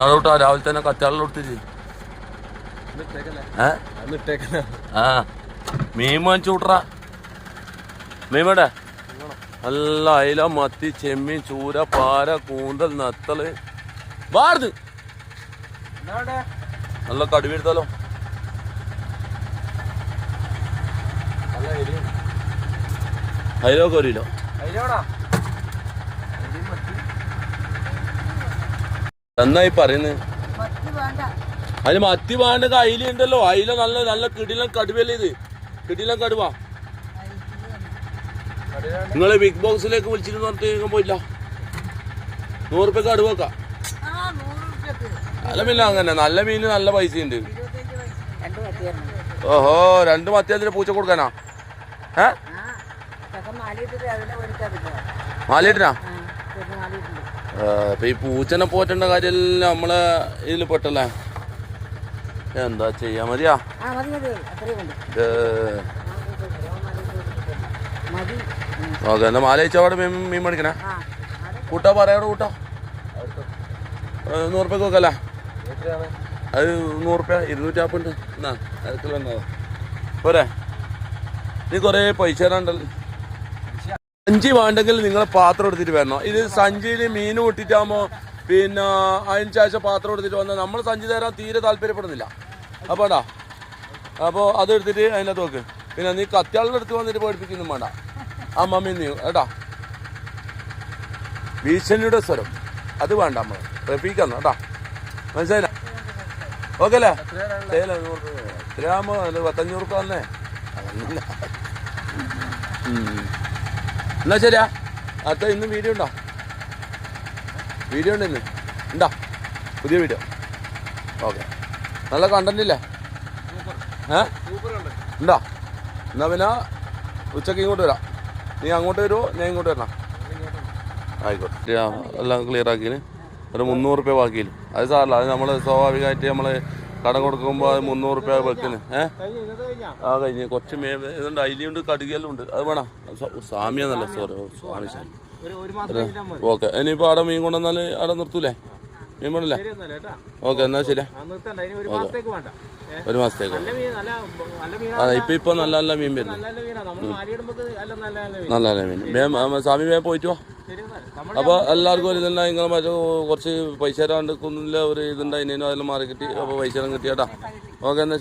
അതോട്ടാ രാവിലെ തന്നെ കച്ചാളം കൊടുത്തിട്ട് ആ. മീൻ വാങ്ങിച്ചു മീൻ വേണ്ടേ? നല്ല അയില മത്തി ചെമ്മീൻ ചൂര പാര കൂന്തൽ നത്തൽ. വാർന്ന് നല്ല കടുവെടുത്താലോ അയിലൊക്കെ ഒരു കിലോ. എന്നായി പറയുന്നത് മത്തി വേണ്ട. അതിന് മത്തി വേണ്ട അയില ഉണ്ടല്ലോ അയില നല്ല നല്ല കിടിലൻ കടുവല്ലേ ഇത്. കിടിലൻ കടുവ. നിങ്ങളെ ബിഗ് ബോക്സിലേക്ക് വിളിച്ചിരുന്നു പറഞ്ഞിട്ട് പോയില്ല. നൂറ് റുപ്യ കടുവക്ക നല്ല മീൻ അങ്ങനെ നല്ല മീന് നല്ല പൈസ. ഉണ്ട് ഓഹോ രണ്ട് മത്തി അതിന് പൂച്ച കൊടുക്കാനാ? ഏ? മാലിട്ടിനാ ഇപ്പൊ ഈ പൂച്ചനെ പോറ്റേണ്ട കാര്യമെല്ലാം നമ്മളെ ഇതിൽ പെട്ടല്ലേ? എന്താ ചെയ്യാ മതിയാ. ഓക്കെ എന്നാ മാലയിച്ച അവിടെ മീൻ മീൻ മേടിക്കണേ. കൂട്ടാ പറയാടെ കൂട്ടാ. നൂറുപ്യക്ക് വെക്കല്ലേ? അത് നൂറുപ്യ ഇരുന്നൂറ്റാപ്പുണ്ട് എന്നാ അരക്കിലോ ഉണ്ടാവും പോരെ. നീ കുറേ പൈസ തരാണ്ടല്ലോ. സഞ്ചി വേണ്ടെങ്കിൽ നിങ്ങൾ പാത്രം എടുത്തിട്ട് വരണം ഇത് സഞ്ചിയിൽ മീൻ പൊട്ടിട്ടാകുമ്പോൾ പിന്നെ അതിന് ശേഷം പാത്രം എടുത്തിട്ട് വന്നാൽ നമ്മൾ സഞ്ചി തരാൻ തീരെ താല്പര്യപ്പെടുന്നില്ല അപ്പോൾ അത് എടുത്തിട്ട് അതിനകത്ത് നോക്ക് പിന്നെ നീ കത്തിയാളുടെ അടുത്ത് വന്നിട്ട് പേടിപ്പിക്കുന്നു വേണ്ട ആ മമ്മി നീ കേട്ടാ ഭീഷണിയുടെ സ്വരം അത് വേണ്ട നമ്മൾ റഫീഖാന്ന് കേട്ടാ മനസ്സിലായില്ല ഓക്കെ അല്ലേ ഇത്രയാകുമ്പോൾ പത്തഞ്ഞൂറ് തന്നെ. എന്നാ ശരിയാ. അത്ത ഇന്ന് വീഡിയോ ഉണ്ടോ? വീഡിയോ ഉണ്ട് ഇന്ന് ഉണ്ടോ? പുതിയ വീഡിയോ ഓക്കെ നല്ല കണ്ടന്റ് ഇല്ലേ? ഏ? ഉണ്ടോ? എന്നാ പിന്നെ ഉച്ചയ്ക്ക് ഇങ്ങോട്ട് വരാം. നീ അങ്ങോട്ട് വരുമോ ഞാൻ ഇങ്ങോട്ട് വരണം. ആയിക്കോട്ടെ. എല്ലാം ക്ലിയർ ആക്കിയില്ല ഒരു മുന്നൂറ് രൂപ ബാക്കിയില്ല അത് സാറില്ല അത് നമ്മൾ സ്വാഭാവികമായിട്ട് നമ്മൾ കടം കൊടുക്കുമ്പോൾ അത് മുന്നൂറ് റുപ്യ വെക്കിന് ഏ? ആ കഴിഞ്ഞ്. കുറച്ച് മേ ഇതുണ്ട് അയിലുണ്ട് കടുകയെല്ലാം ഉണ്ട് അത് വേണം. സ്വാമിയാന്നല്ല സോറി സ്വാമി സ്വാമി ഓക്കെ. ഇനിയിപ്പോൾ അവിടെ മീൻ കൊണ്ടുവന്നാൽ അവിടെ നിർത്തൂലേ? മീൻ വേണല്ലേ ഓക്കെ എന്നാ ശരി. ഒരു മാസത്തേക്ക് ഒരു അതെ ഇപ്പം ഇപ്പം നല്ല നല്ല മീൻ വരുന്നു. നല്ല നല്ല മീൻ. സ്വാമി പോയിട്ട് വാ. നമ്മൾ അപ്പോൾ എല്ലാവർക്കും ഒരു ഇതെല്ലാം നിങ്ങൾ മറ്റേ കുറച്ച് പൈസ തരാണ്ട് കുന്നില്ല ഒരു ഇതുണ്ടായി. അതെല്ലാം മാറി കിട്ടി. അപ്പൊ പൈസ കിട്ടിയാട്ടാ ഓക്കെ എന്നാ